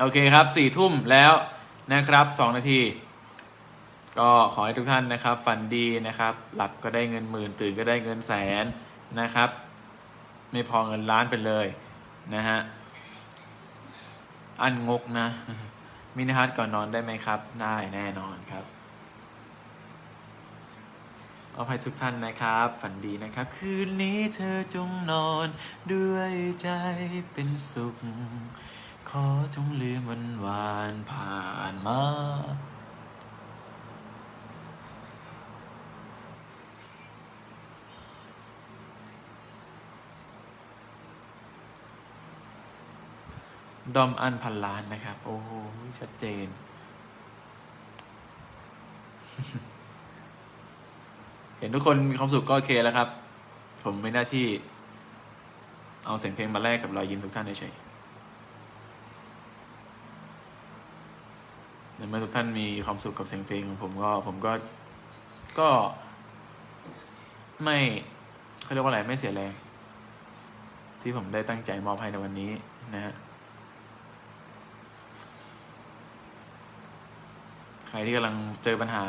โอเคครับสี่ทุ่มแล้วนะครับสองนาที ก็ขอให้ทุกท่านนะครับ ฝันดีนะครับ หลับก็ได้เงินหมื่นตื่นก็ได้เงินแสนนะครับ ไม่พอเงินล้านไปเลยนะฮะอันงกนะมินิฮัทก่อนนอนได้ไหมครับ ได้แน่นอนครับเอาให้ทุกท่านนะครับ ฝันดีนะครับ คืนนี้เธอจงนอนด้วยใจเป็นสุข ขอจงลืมวันวานผ่านมา ดอมอันพันล้านนะครับ โอ้โห ชัดเจน เห็นทุกคนมีความสุขก็โอเคแล้วครับ ผมไม่หน้าที่ เอาเสียงเพลงมาแลกกับรอยยิ้มทุกท่านเฉย ๆในเมื่อทุกท่านมีความสุขกับเสียงเพลงของผมก็ผมก็ก็ไม่เขาเรียกว่าอะไรไม่เสียแรง ที่ผมได้ตั้งใจมอบให้ในวันนี้นะฮะใครที่กำลังเจอปัญหา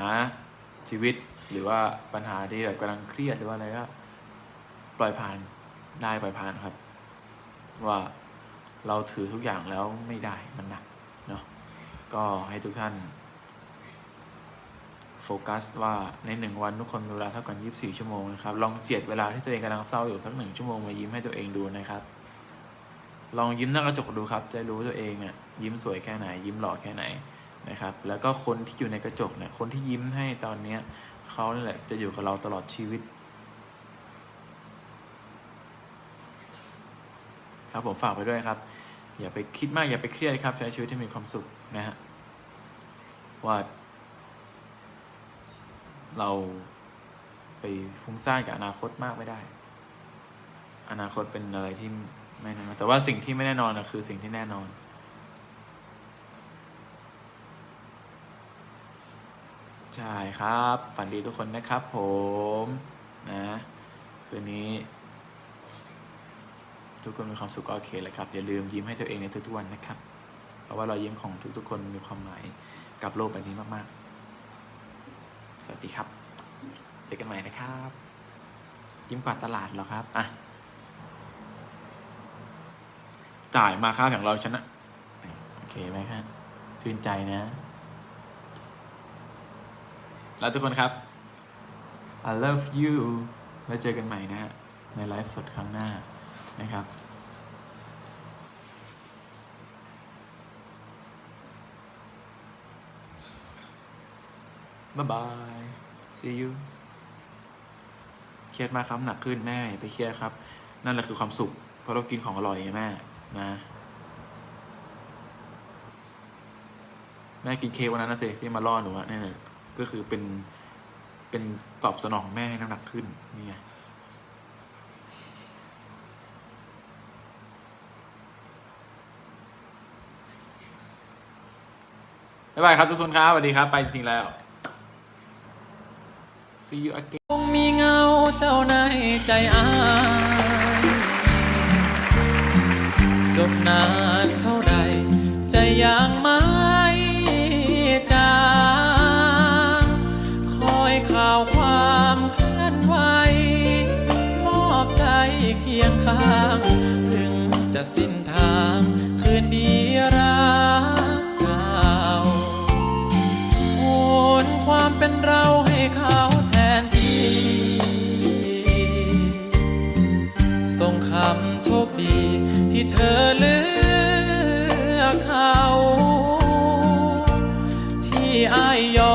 ชีวิตหรือว่าปัญหาที่แบบกำลังเครียดหรือว่าอะไรก็ปล่อยผ่านได้ปล่อยผ่านครับ ว่าเราถือทุกอย่างแล้วไม่ได้มันหนัก ก็ให้ทุกท่าน โฟกัสว่าในหนึ่งวันทุกคนมีเวลาเท่ากัน 24 ชั่วโมงนะครับ ลองเจียดเวลาที่ตัวเองกำลังเศร้าอยู่สักหนึ่งชั่วโมงมายิ้มให้ตัวเองดูนะครับ ลองยิ้มหน้ากระจกดูครับ จะรู้ตัวเองอะยิ้มสวยแค่ไหน ยิ้มหล่อแค่ไหนนะครับ แล้วก็คนที่อยู่ในกระจกเนี่ย คนที่ยิ้มให้ตอนเนี้ยเขานี่แหละจะอยู่กับเราตลอดชีวิตครับผมฝากไปด้วยครับ อย่าไปคิดมากอย่าไปเครียดครับ ใช้ชีวิตที่มีความสุขนะฮะว่าเราไปฟุ้งซ่านกับอนาคตมากไม่ได้ อนาคตเป็นอะไรที่ไม่แน่นอนแต่ว่าสิ่งที่ไม่แน่นอนนะคือสิ่งที่แน่นอน ใช่ครับ ฝันดีทุกคนนะครับผม นะ คืนนี้ ทุกคนมีความสุขก็โอเคเลยครับ อย่าลืมยิ้มให้ตัวเองในทุกๆวันนะครับ เพราะว่ารายิ้มของทุกๆ คนมีความหมายกับโลกใบนี้มากๆ สวัสดีครับ เจอกันใหม่นะครับ ยิ้มกวาดตลาดเหรอครับ อะ จ่ายมาค่าของเราชนะ โอเคไหมครับชื่นใจนะ แล้วทุกคนครับ I love you แล้วเจอกันใหม่นะฮะ ในไลฟ์สดครั้งหน้า นะครับ บ๊ายบาย see you เครียดมากครับหนักขึ้นแม่ไปเครียดครับ นั่นแหละคือความสุข เพราะเรากินของอร่อยไงแม่นะแม่กินเค้กวันนั้นนะเสที่มาล่อหนูอะนี่นน่ะก็คือเป็นเป็นตอบสนองแม่ให้น้ำหนักขึ้นนี่ไง บ๊ายบายครับทุกคนครับสวัสดีครับไปจริงๆแล้ว see you again คงมีเงาเจ้าในใจอายจบนา ส่งคำโชคดีที่เธอเลือกเขา ที่อายยอ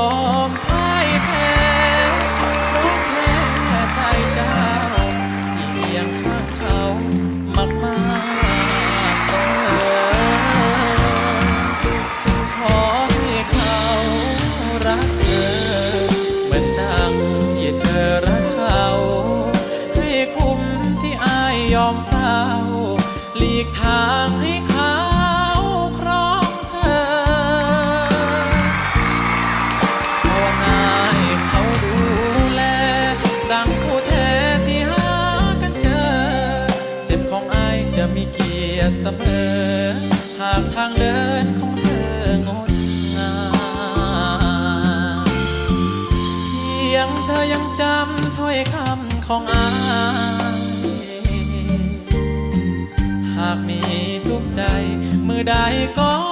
กทางให้เขาครองเธอภาวนายเขาดูแล ดังผู้แท้ที่หากันเจอ เจ็บของอายจะมีเกียรติเสมอ หากทางเดินของเธองดงามเพียงเธอยังจำถ้อยคำของอายากมีทุกใจ มือใดก็